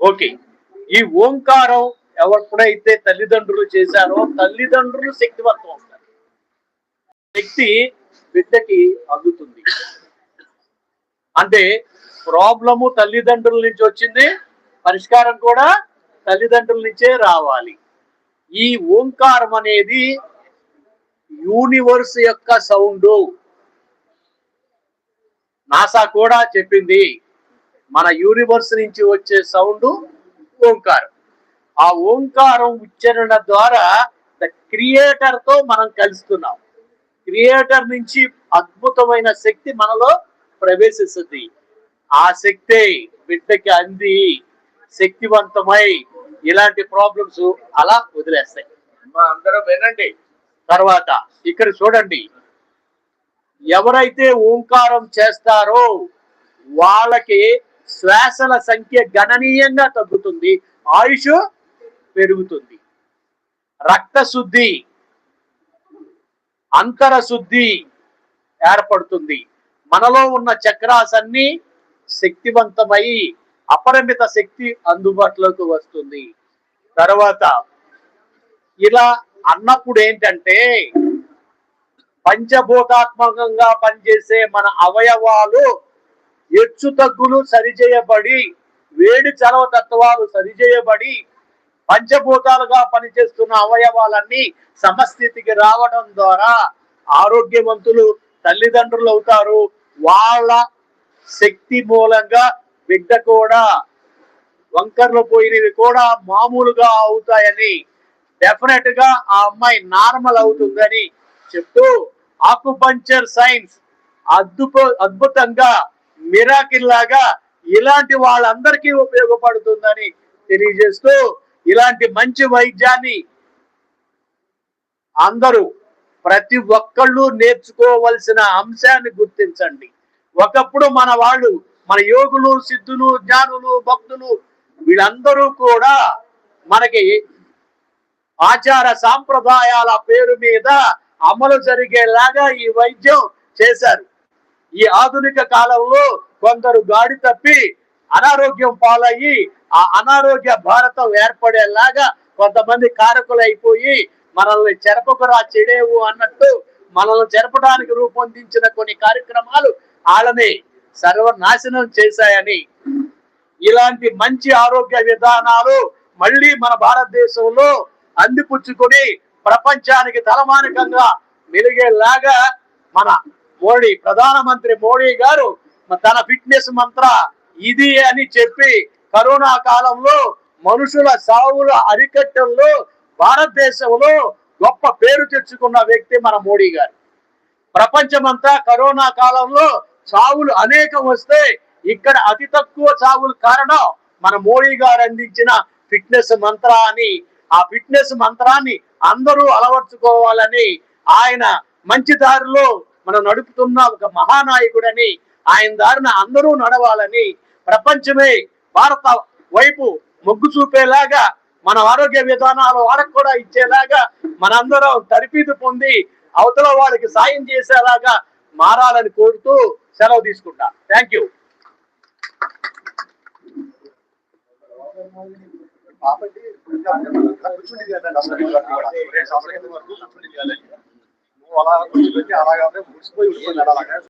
Okay. ఈ ఓంకారం ఎప్పుడైతే తల్లిదండ్రులు చేశారో తల్లిదండ్రులు శక్తివంతం అవుతారు. శక్తి బిడ్డకి అందుతుంది. అంటే ప్రాబ్లము తల్లిదండ్రుల నుంచి వచ్చింది పరిష్కారం కూడా తల్లిదండ్రుల నుంచే రావాలి. ఈ ఓంకారం అనేది యూనివర్స్ యొక్క సౌండ్. నాసా కూడా చెప్పింది మన యూనివర్స్ నుంచి వచ్చే సౌండ్ ఓంకారం. ఆ ఓంకారం ఉచ్చరణ ద్వారా ద క్రియేటర్తో మనం కలుస్తున్నాం. క్రియేటర్ నుంచి అద్భుతమైన శక్తి మనలో ప్రవేశిస్తుంది. ఆ శక్తి బిడ్డకి అంది శక్తివంతమై ఇలాంటి ప్రాబ్లమ్స్ అలా వదిలేస్తాయి. అందరూ వినండి. తర్వాత ఇక్కడ చూడండి. ఎవరైతే ఓంకారం చేస్తారో వాళ్ళకి శ్వాసల సంఖ్య గణనీయంగా తగ్గుతుంది. ఆయుష్ పెరుగుతుంది. రక్త శుద్ధి అంతర శుద్ధి ఏర్పడుతుంది. మనలో ఉన్న చక్రాస్ అన్ని శక్తివంతమై అపరిమిత శక్తి అందుబాటులోకి వస్తుంది. తర్వాత ఇలా అన్నప్పుడు ఏంటంటే పంచభూతాత్మకంగా పనిచేసే మన అవయవాలు హెచ్చు తగ్గులు సరిచేయబడి వేడి చలవ తత్వాలు సరిచేయబడి పంచభూతాలుగా పనిచేస్తున్న అవయవాలన్నీ సమస్థితికి రావడం ద్వారా ఆరోగ్యవంతులు తల్లిదండ్రులు అవుతారు వాళ్ళ శక్తి మూలంగా బిడ్డ కూడా వంకర్లు పోయినవి కూడా మామూలుగా అవుతాయని డెఫినెట్గా ఆ అమ్మాయి నార్మల్ అవుతుందని చెప్తూ ఆకుపంచర్ సైన్స్ అద్భుత అద్భుతంగా మిరాకిల్ లాగా ఇలాంటి వాళ్ళందరికీ ఉపయోగపడుతుందని తెలియజేస్తూ ఇలాంటి మంచి వైద్యాన్ని అందరూ ప్రతి ఒక్కళ్ళు నేర్చుకోవలసిన అంశాన్ని గుర్తించండి. ఒకప్పుడు మన వాళ్ళు మన యోగులు సిద్ధులు జ్ఞానులు భక్తులు వీళ్ళందరూ కూడా మనకి ఆచార సాంప్రదాయాల పేరు మీద అమలు జరిగేలాగా ఈ వైద్యం చేశారు. ఈ ఆధునిక కాలంలో కొందరు గాడి తప్పి అనారోగ్యం పాలయ్యి ఆ అనారోగ్య భారతం ఏర్పడేలాగా కొంతమంది కారకులు అయిపోయి మనల్ని చెరపకురా చెడేవు అన్నట్టు మనల్ని చెరపడానికి రూపొందించిన కొన్ని కార్యక్రమాలు వాళ్ళని సర్వనాశనం చేశాయని. ఇలాంటి మంచి ఆరోగ్య విధానాలు మళ్ళీ మన భారతదేశంలో అందిపుచ్చుకొని ప్రపంచానికి తలమానికంగా మెలిగేలాగా మన మోడీ ప్రధానమంత్రి మోడీ గారు తన ఫిట్నెస్ మంత్ర ఇది అని చెప్పి కరోనా కాలంలో మనుషుల సావుల అరికట్టంలో భారతదేశంలో గొప్ప పేరు తెచ్చుకున్న వ్యక్తి మన మోడీ గారు. ప్రపంచమంతా కరోనా కాలంలో చావులు అనేకం వస్తే ఇక్కడ అతి తక్కువ చావులు కారణం మన మోడీ గారు అందించిన ఫిట్నెస్ మంత్రాన్ని. ఆ ఫిట్నెస్ మంత్రాన్ని అందరూ అలవర్చుకోవాలని ఆయన మంచి దారిలో మనం నడుపుతున్న ఒక మహానాయకుడని ఆయన దారిన అందరూ నడవాలని ప్రపంచమే భారత వైపు మొగ్గు చూపేలాగా మన ఆరోగ్య విధానాలు వాళ్ళకు కూడా ఇచ్చేలాగా మనందరం తరిపీదు పొంది అవతల వాళ్ళకి సాయం చేసేలాగా మారాలని కోరుతూ సెలవు తీసుకుంటా. థ్యాంక్ యూ నువ్వు అలా కూర్చోబెట్టి అలాగే ముగిసిపోయి ఉండిపోయింది అలాగా